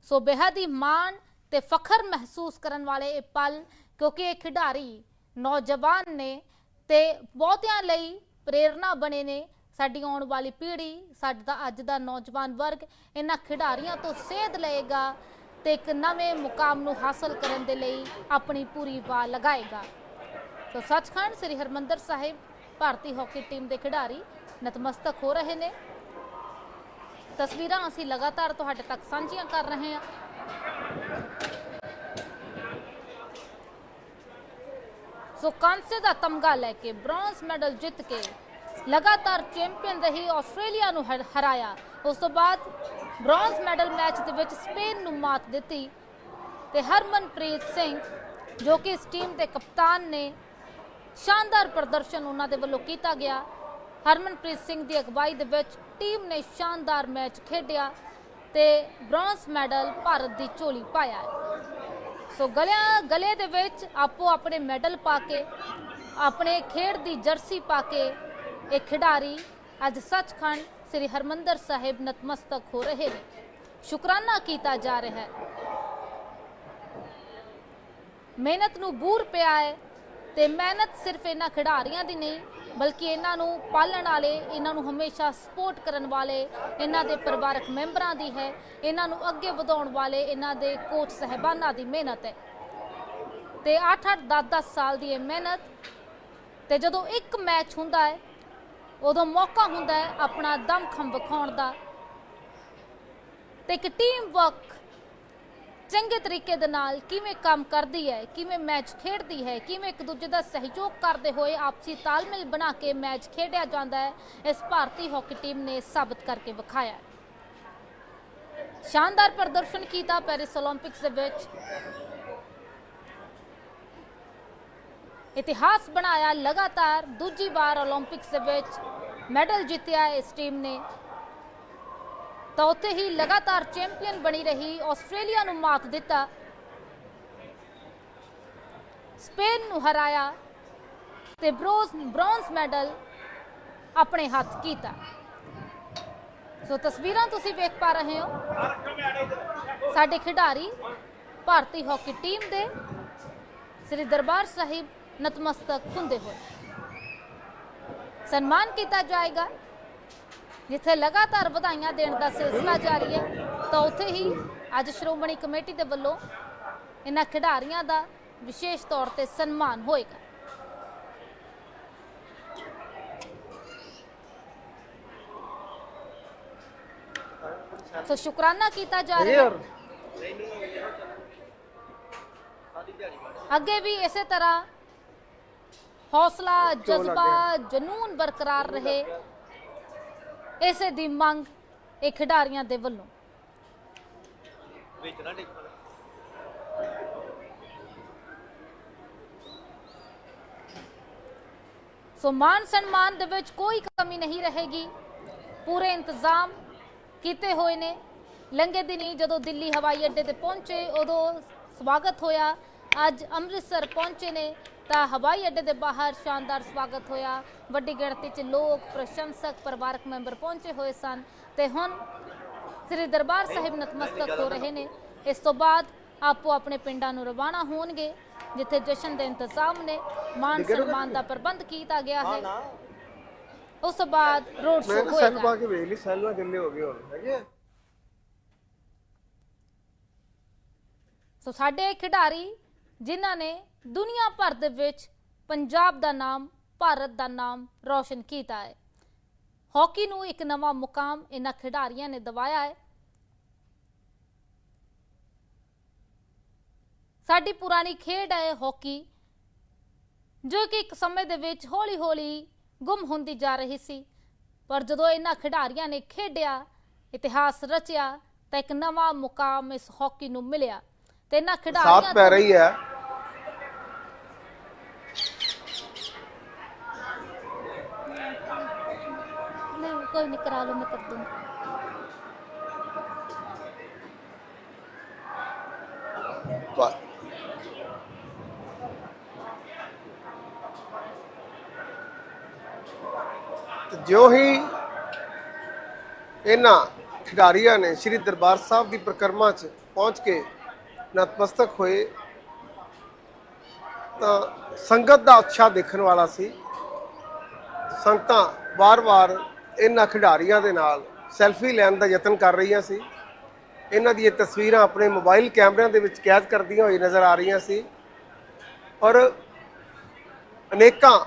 ਸੋ ਬੇਹੱਦ ਹੀ ਮਾਣ ਤੇ ਫਖਰ ਮਹਿਸੂਸ ਕਰਨ ਵਾਲੇ ਇਹ ਪਲ, ਕਿਉਂਕਿ ਇਹ ਖਿਡਾਰੀ ਨੌਜਵਾਨ ਨੇ ਤੇ ਬਹੁਤਿਆਂ ਲਈ ਪ੍ਰੇਰਣਾ ਬਣੇ ਨੇ। ਸਾਡੀ ਆਉਣ ਵਾਲੀ ਪੀੜ੍ਹੀ, ਸਾਡਾ ਅੱਜ ਦਾ ਨੌਜਵਾਨ ਵਰਗ ਇਹਨਾਂ ਖਿਡਾਰੀਆਂ ਤੋਂ ਸੇਧ ਲਏਗਾ। ਤੇ ਇੱਕ ਨਵੇਂ ਮੁਕਾਮ ਨੂੰ ਹਾਸਲ ਕਰਨ ਦੇ ਲਈ ਆਪਣੀ ਪੂਰੀ ਵਾਹ ਲਗਾਏਗਾ। ਸੋ ਸੱਚਖੰਡ ਸ੍ਰੀ ਹਰਮੰਦਰ ਸਾਹਿਬ, ਭਾਰਤੀ ਹਾਕੀ ਟੀਮ ਦੇ ਖਿਡਾਰੀ ਨਤਮਸਤਕ ਹੋ ਰਹੇ ਨੇ। ਤਸਵੀਰਾਂ ਅਸੀਂ ਲਗਾਤਾਰ ਤੁਹਾਡੇ ਤੱਕ ਸਾਂਝੀਆਂ ਕਰ ਰਹੇ ਹਾਂ। ਸੋ ਕਾਂਸੇ ਦਾ ਤਮਗਾ ਲੈ ਕੇ ਬ੍ਰੌਂਜ਼ ਮੈਡਲ ਜਿੱਤ ਕੇ ਲਗਾਤਾਰ ਚੈਂਪੀਅਨ ਰਹੀ ਆਸਟ੍ਰੇਲੀਆ ਨੂੰ ਹਰਾਇਆ। ਉਸ ਤੋਂ ਬਾਅਦ ਬ੍ਰੌਂਜ਼ ਮੈਡਲ ਮੈਚ ਦੇ ਵਿੱਚ ਸਪੇਨ ਨੂੰ ਮਾਤ ਦਿੱਤੀ ਤੇ ਹਰਮਨਪ੍ਰੀਤ ਸਿੰਘ, ਜੋ ਕਿ ਇਸ ਟੀਮ ਦੇ ਕਪਤਾਨ ਨੇ, ਸ਼ਾਨਦਾਰ ਪ੍ਰਦਰਸ਼ਨ ਉਹਨਾਂ ਦੇ ਵੱਲੋਂ ਕੀਤਾ ਗਿਆ। ਹਰਮਨਪ੍ਰੀਤ ਸਿੰਘ ਦੀ ਅਗਵਾਈ ਦੇ ਵਿੱਚ ਟੀਮ ਨੇ ਸ਼ਾਨਦਾਰ ਮੈਚ ਖੇਡਿਆ ਤੇ ਬ੍ਰੌਂਜ਼ ਮੈਡਲ ਭਾਰਤ ਦੀ ਝੋਲੀ ਪਾਇਆ ਸੋ ਗਲਿਆਂ, ਗਲੇ ਦੇ ਵਿੱਚ ਆਪੋ ਆਪਣੇ ਮੈਡਲ ਪਾ ਕੇ, ਆਪਣੇ ਖੇਡ ਦੀ ਜਰਸੀ ਪਾ ਕੇ ਇਹ ਖਿਡਾਰੀ ਅੱਜ ਸੱਚਖੰਡ ਸ੍ਰੀ ਹਰਮੰਦਰ ਸਾਹਿਬ ਨਤਮਸਤਕ ਹੋ ਰਹੇ ਨੇ ਸ਼ੁਕਰਾਨਾ ਕੀਤਾ ਜਾ ਰਿਹਾ ਹੈ ਮਿਹਨਤ ਨੂੰ ਬੂਰ ਪਿਆ ਹੈ ਤੇ ਮਿਹਨਤ ਸਿਰਫ ਇਹਨਾਂ ਖਿਡਾਰੀਆਂ ਦੀ ਨਹੀਂ ਬਲਕਿ ਇਹਨਾਂ ਨੂੰ ਪਾਲਣ ਵਾਲੇ ਇਹਨਾਂ ਨੂੰ ਹਮੇਸ਼ਾ ਸਪੋਰਟ ਕਰਨ ਵਾਲੇ ਇਹਨਾਂ ਦੇ ਪਰਿਵਾਰਕ ਮੈਂਬਰਾਂ ਦੀ ਹੈ ਇਹਨਾਂ ਨੂੰ ਅੱਗੇ ਵਧਾਉਣ ਵਾਲੇ ਇਹਨਾਂ ਦੇ ਕੋਚ ਸਹਿਬਾਨਾਂ ਦੀ ਮਿਹਨਤ ਹੈ ਤੇ 8-8 10-10 ਸਾਲ ਦੀ ਇਹ ਮਿਹਨਤ ਤੇ ਜਦੋਂ ਇੱਕ ਮੈਚ ਹੁੰਦਾ ਹੈ ਉਦੋਂ ਮੌਕਾ ਹੁੰਦਾ ਹੈ ਆਪਣਾ ਦਮਖਮ ਵਿਖਾਉਣ ਦਾ। ਤੇ ਇੱਕ ਟੀਮ ਵਰਕ ਚੰਗੇ ਤਰੀਕੇ ਦੇ ਨਾਲ ਕਿਵੇਂ ਕੰਮ ਕਰਦੀ ਹੈ, ਕਿਵੇਂ ਮੈਚ ਖੇਡਦੀ ਹੈ, ਕਿਵੇਂ ਇੱਕ ਦੂਜੇ ਦਾ ਸਹਿਯੋਗ ਕਰਦੇ ਹੋਏ ਆਪਸੀ ਤਾਲਮੇਲ ਬਣਾ ਕੇ ਮੈਚ ਖੇਡਿਆ ਜਾਂਦਾ ਹੈ, ਇਸ ਭਾਰਤੀ ਹਾਕੀ ਟੀਮ ਨੇ ਸਾਬਤ ਕਰਕੇ ਵਿਖਾਇਆ ਸ਼ਾਨਦਾਰ ਪ੍ਰਦਰਸ਼ਨ ਕੀਤਾ ਪੈਰਿਸ 올림픽ਸ ਦੇ ਵਿੱਚ। ਇਤਿਹਾਸ ਬਣਾਇਆ ਲਗਾਤਾਰ ਦੂਜੀ ਵਾਰ 올림픽ਸ ਵਿੱਚ ਮੈਡਲ ਜਿੱਤਿਆ ਇਸ ਟੀਮ ਨੇ। ਤਾਂ ਉੱਥੇ ਹੀ ਲਗਾਤਾਰ ਚੈਂਪੀਅਨ ਬਣੀ ਰਹੀ ਆਸਟ੍ਰੇਲੀਆ ਨੂੰ ਮਾਤ ਦਿੱਤਾ। ਸਪੇਨ ਨੂੰ ਹਰਾਇਆ ਤੇ ਬ੍ਰੋਂਜ਼ ਬ੍ਰੌਂਜ਼ ਮੈਡਲ ਆਪਣੇ ਹੱਥ ਕੀਤਾ। ਸੋ ਤਸਵੀਰਾਂ ਤੁਸੀਂ ਵੇਖ ਪਾ ਰਹੇ ਹੋ। ਸਾਡੇ ਖਿਡਾਰੀ ਭਾਰਤੀ ਹਾਕੀ ਟੀਮ ਦੇ ਸ੍ਰੀ ਦਰਬਾਰ ਸਾਹਿਬ ਨਤਮਸਤਕ ਹੁੰਦੇ ਹੋਏ ਸਨਮਾਨ ਕੀਤਾ ਜਾਏਗਾ ਜਿੱਥੇ ਲਗਾਤਾਰ ਵਧਾਈਆਂ ਦੇਣ ਦਾ ਸਿਲਸਿਲਾ ਜਾਰੀ ਹੈ ਤਾਂ ਉੱਥੇ ਹੀ ਅੱਜ ਸ਼੍ਰੋਮਣੀ ਕਮੇਟੀ ਦੇ ਵੱਲੋਂ ਇਹਨਾਂ ਖਿਡਾਰੀਆਂ ਦਾ ਵਿਸ਼ੇਸ਼ ਤੌਰ ਤੇ ਸਨਮਾਨ ਹੋਏਗਾ ਸੋ ਸ਼ੁਕਰਾਨਾ ਕੀਤਾ ਜਾ ਰਿਹਾ ਹੈ ਅੱਗੇ ਵੀ ਇਸੇ ਤਰ੍ਹਾਂ ਹੌਸਲਾ ਜਜ਼ਬਾ ਜਨੂਨ ਬਰਕਰਾਰ ਰਹੇ। ਇਸੇ ਦੀ ਮੰਗ ਇਹ ਖਿਡਾਰੀਆਂ ਦੇ ਵੱਲੋਂ। ਸੋ ਮਾਨ ਸਨਮਾਨ ਦੇ ਵਿੱਚ ਕੋਈ ਕਮੀ ਨਹੀਂ ਰਹੇਗੀ। ਪੂਰੇ ਇੰਤਜ਼ਾਮ ਕੀਤੇ ਹੋਏ ਨੇ। ਲੰਘੇ ਦਿਨੀ ਜਦੋਂ ਦਿੱਲੀ ਹਵਾਈ ਅੱਡੇ ਤੇ ਪਹੁੰਚੇ ਉਦੋਂ ਸਵਾਗਤ ਹੋਇਆ। ਅੱਜ ਅੰਮ੍ਰਿਤਸਰ ਪਹੁੰਚੇ ਨੇ। ਤਾਂ ਹਵਾਈ ਅੱਡੇ ਦੇ ਬਾਹਰ ਸ਼ਾਨਦਾਰ ਸਵਾਗਤ ਹੋਇਆ। ਵੱਡੀ ਗਿਣਤੀ 'ਚ ਲੋਕ ਪ੍ਰਸ਼ੰਸਕ ਪਰਿਵਾਰਕ ਮੈਂਬਰ ਪਹੁੰਚੇ ਹੋਏ ਸਨ ਤੇ ਹੁਣ ਸ੍ਰੀ ਦਰਬਾਰ ਸਾਹਿਬ ਨਤਮਸਤਕ ਹੋ ਰਹੇ ਨੇ। ਇਸ ਤੋਂ ਬਾਅਦ ਆਪੋ ਆਪਣੇ ਪਿੰਡਾਂ ਨੂੰ ਰਵਾਨਾ ਹੋਣਗੇ ਜਿੱਥੇ ਜਸ਼ਨ ਦੇ ਇੰਤਜ਼ਾਮ ਨੇ। ਮਾਨ ਸਨਮਾਨ ਦਾ ਪ੍ਰਬੰਧ ਕੀਤਾ ਗਿਆ ਹੈ। ਉਸ ਤੋਂ ਬਾਅਦ ਰੋਡ ਮੈਂ ਸ਼ੋਅ ਤਾਂ ਸੈੱਲ ਪਾ ਹੋਏਗਾ ਕੇ ਵੇਖ ਲਈ ਸੈੱਲ ਗਿੱਲੇ ਹੋ ਗਏ ਹੁਣ ਹੈਗੇ? ਸੋ ਸਾਡੇ ਖਿਡਾਰੀ ਜਿਨ੍ਹਾਂ ਨੇ ਦੁਨੀਆ ਭਰ ਦੇ ਵਿੱਚ ਪੰਜਾਬ ਦਾ ਨਾਮ ਭਾਰਤ ਦਾ ਨਾਮ ਰੌਸ਼ਨ ਕੀਤਾ ਹੈ। ਹਾਕੀ ਨੂੰ ਇੱਕ ਨਵਾਂ ਮੁਕਾਮ ਇਹਨਾਂ ਖਿਡਾਰੀਆਂ ਨੇ ਦਿਵਾਇਆ ਹੈ। ਸਾਡੀ ਪੁਰਾਣੀ ਖੇਡ ਹੈ ਹਾਕੀ ਜੋ ਕਿ ਇੱਕ ਸਮੇਂ ਦੇ ਵਿੱਚ ਹੌਲੀ-ਹੌਲੀ ਗੁੰਮ ਹੁੰਦੀ ਜਾ ਰਹੀ ਸੀ। ਪਰ ਜਦੋਂ ਇਹਨਾਂ ਖਿਡਾਰੀਆਂ ਨੇ ਖੇਡਿਆ ਇਤਿਹਾਸ ਰਚਿਆ ਤਾਂ ਇੱਕ ਨਵਾਂ ਮੁਕਾਮ ਇਸ ਹਾਕੀ ਨੂੰ ਮਿਲਿਆ। ਤੇ ਇਹਨਾਂ ਖਿਡਾਰੀਆਂ ਸਾਥ ਪੈ ਰਹੀ ਹੈ। ਨਹੀਂ ਕੋਈ ਨਹੀਂ, ਕਰਾ ਲਓ ਮੈਂ ਕਰ ਦੂੰਗੀ ਤੇ ਜਿਉਂ ਹੀ ਇਹਨਾਂ ਖਿਡਾਰੀਆਂ ਨੇ ਸ੍ਰੀ ਦਰਬਾਰ ਸਾਹਿਬ ਦੀ ਪ੍ਰਕਰਮਾ 'ਚ ਪਹੁੰਚ ਕੇ ਨਤਮਸਤਕ ਹੋਏ, ਤਾਂ ਸੰਗਤ ਦਾ ਉਤਸ਼ਾਹ ਦੇਖਣ ਵਾਲਾ ਸੀ। ਸੰਗਤਾਂ ਵਾਰ-ਵਾਰ ਇਹਨਾਂ ਖਿਡਾਰੀਆਂ ਦੇ ਨਾਲ ਸੈਲਫੀ ਲੈਣ ਦਾ ਯਤਨ ਕਰ ਰਹੀਆਂ ਸੀ। ਇਹਨਾਂ ਦੀ ਇਹ ਤਸਵੀਰਾਂ ਆਪਣੇ ਮੋਬਾਈਲ ਕੈਮਰਿਆਂ ਦੇ ਵਿੱਚ ਕੈਦ ਕਰਦੀਆਂ ਹੋਈ ਨਜ਼ਰ ਆ ਰਹੀਆਂ ਸੀ। ਔਰ ਅਨੇਕਾਂ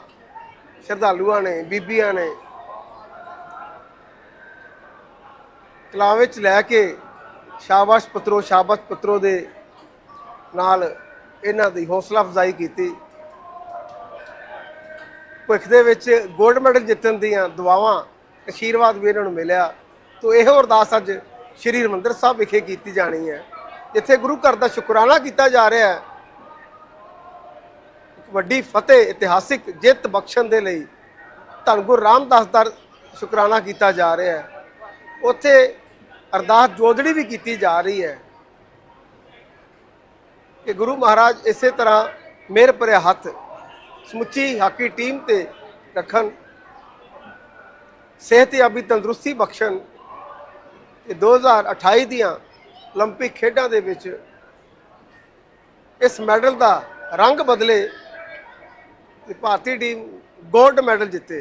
ਸ਼ਰਧਾਲੂਆਂ ਨੇ, ਬੀਬੀਆਂ ਨੇ ਕਲਾ ਵਿੱਚ ਲੈ ਕੇ ਸ਼ਾਬਾਸ਼ ਪੁੱਤਰੋ ਸ਼ਾਬਾਸ਼ ਪੁੱਤਰੋ ਦੇ ਨਾਲ ਇਹਨਾਂ ਦੀ ਹੌਸਲਾ ਅਫਜ਼ਾਈ ਕੀਤੀ। ਭਵਿੱਖ ਦੇ ਵਿੱਚ 골ਡ ਮੈਡਲ ਜਿੱਤਣ ਦੀਆਂ ਦੁਆਵਾਂ ਆਸ਼ੀਰਵਾਦ ਵੀ ਇਹਨਾਂ ਨੂੰ ਮਿਲਿਆ। ਤੋ ਇਹੋ ਅਰਦਾਸ ਅੱਜ ਸ਼੍ਰੀ ਹਰਿਮੰਦਰ ਸਾਹਿਬ ਵਿਖੇ ਕੀਤੀ ਜਾਣੀ ਹੈ। ਜਿੱਥੇ ਗੁਰੂ ਘਰ ਦਾ ਸ਼ੁਕਰਾਨਾ ਕੀਤਾ ਜਾ ਰਿਹਾ ਹੈ। ਵੱਡੀ ਫਤਿਹ, ਇਤਿਹਾਸਿਕ ਜਿੱਤ ਬਖਸ਼ਣ ਦੇ ਲਈ ਧੰਨ ਗੁਰੂ ਰਾਮਦਾਸ ਦਾ ਸ਼ੁਕਰਾਨਾ ਕੀਤਾ ਜਾ ਰਿਹਾ ਹੈ। ਉੱਥੇ ਅਰਦਾਸ ਜੋਦੜੀ ਵੀ ਕੀਤੀ ਜਾ ਰਹੀ ਹੈ ਕਿ ਗੁਰੂ ਮਹਾਰਾਜ ਇਸੇ ਤਰ੍ਹਾਂ ਮਿਹਰ ਭਰਿਆ ਹੱਥ ਸਮੁੱਚੀ ਹਾਕੀ ਟੀਮ ਤੇ ਰੱਖਣ। ਸਿਹਤਯਾਬੀ ਤੰਦਰੁਸਤੀ ਬਖਸ਼ਣ। ਤੇ 2028 ਦੀਆਂ 올림픽 ਖੇਡਾਂ ਦੇ ਵਿੱਚ ਇਸ ਮੈਡਲ ਦਾ ਰੰਗ ਬਦਲੇ ਤੇ ਭਾਰਤੀ ਟੀਮ 골ਡ ਮੈਡਲ ਜਿੱਤੇ।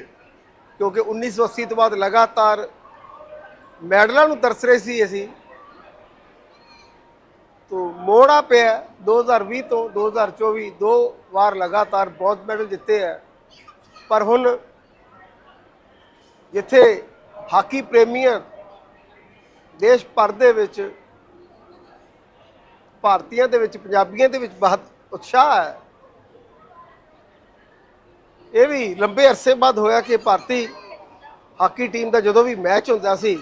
ਕਿਉਂਕਿ 1980 ਤੋਂ ਬਾਅਦ ਲਗਾਤਾਰ ਮੈਡਲਾਂ ਨੂੰ ਤਰਸ ਰਹੇ ਸੀ ਅਸੀਂ। ਤੋਂ ਮੋੜਾ ਪਿਆ 2020 ਤੋਂ 2024 ਦੋ ਵਾਰ ਲਗਾਤਾਰ ਬਹੁਤ ਮੈਡਲ ਜਿੱਤੇ ਆ ਪਰ ਹੁਣ ਜਿੱਥੇ ਹਾਕੀ ਪ੍ਰੇਮੀਆਂ ਦੇਸ਼ ਭਰ ਦੇ ਵਿੱਚ ਭਾਰਤੀਆਂ ਦੇ ਵਿੱਚ, ਪੰਜਾਬੀਆਂ ਦੇ ਵਿੱਚ ਬਹੁਤ ਉਤਸ਼ਾਹ ਹੈ। ਇਹ ਵੀ ਲੰਬੇ ਅਰਸੇ ਬਾਅਦ ਹੋਇਆ ਕਿ ਭਾਰਤੀ ਹਾਕੀ ਟੀਮ ਦਾ ਜਦੋਂ ਵੀ ਮੈਚ ਹੁੰਦਾ ਸੀ,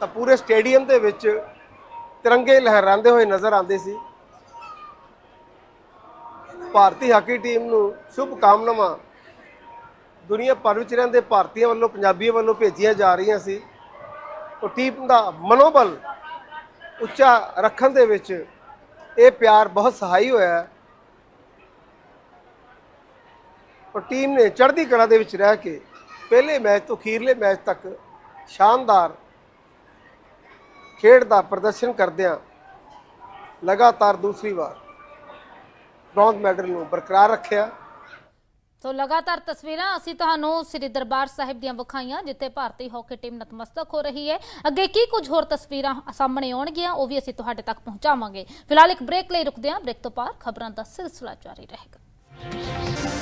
ਤਾਂ ਪੂਰੇ ਸਟੇਡੀਅਮ ਦੇ ਵਿੱਚ ਤਿਰੰਗੇ ਲਹਿਰਾਉਂਦੇ ਹੋਏ ਨਜ਼ਰ ਆਉਂਦੇ ਸੀ। ਭਾਰਤੀ ਹਾਕੀ ਟੀਮ ਨੂੰ ਸ਼ੁਭ ਕਾਮਨਾਵਾਂ ਦੁਨੀਆ ਭਰ ਵਿੱਚ ਰਹਿੰਦੇ ਭਾਰਤੀਆਂ ਵੱਲੋਂ, ਪੰਜਾਬੀਆਂ ਵੱਲੋਂ ਭੇਜੀਆਂ ਜਾ ਰਹੀਆਂ ਸੀ। ਉਹ ਟੀਮ ਦਾ ਮਨੋਬਲ ਉੱਚਾ ਰੱਖਣ ਦੇ ਵਿੱਚ ਇਹ ਪਿਆਰ ਬਹੁਤ ਸਹਾਈ ਹੋਇਆ ਔਰ ਟੀਮ ਨੇ ਚੜ੍ਹਦੀ ਕਲਾ ਦੇ ਵਿੱਚ ਰਹਿ ਕੇ ਪਹਿਲੇ ਮੈਚ ਤੋਂ ਅਖੀਰਲੇ ਮੈਚ ਤੱਕ ਸ਼ਾਨਦਾਰ ਖੇਡ ਦਾ ਪ੍ਰਦਰਸ਼ਨ ਕਰਦਿਆਂ ਲਗਾਤਾਰ ਦੂਸਰੀ ਵਾਰ ਬ੍ਰੌਂਜ਼ ਮੈਡਲ ਨੂੰ ਬਰਕਰਾਰ ਰੱਖਿਆ। ਸੋ ਲਗਾਤਾਰ ਤਸਵੀਰਾਂ, ਅਸੀਂ ਤੁਹਾਨੂੰ ਸ੍ਰੀ ਦਰਬਾਰ ਸਾਹਿਬ ਦੀਆਂ ਵਿਖਾਈਆਂ, ਜਿੱਥੇ ਭਾਰਤੀ ਹਾਕੀ ਟੀਮ ਨਤਮਸਤਕ ਹੋ ਰਹੀ ਹੈ। ਅੱਗੇ ਕੀ ਕੁਝ ਹੋਰ ਤਸਵੀਰਾਂ ਸਾਹਮਣੇ ਆਉਣਗੀਆਂ, ਉਹ ਵੀ ਅਸੀਂ ਤੁਹਾਡੇ ਤੱਕ ਪਹੁੰਚਾਵਾਂਗੇ। ਫਿਲਹਾਲ ਇੱਕ ਬ੍ਰੇਕ ਲਈ ਰੁਕਦੇ ਹਾਂ ਬ੍ਰੇਕ ਤੋਂ ਬਾਅਦ ਖਬਰਾਂ ਦਾ ਸਿਲਸਿਲਾ ਜਾਰੀ ਰਹੇਗਾ।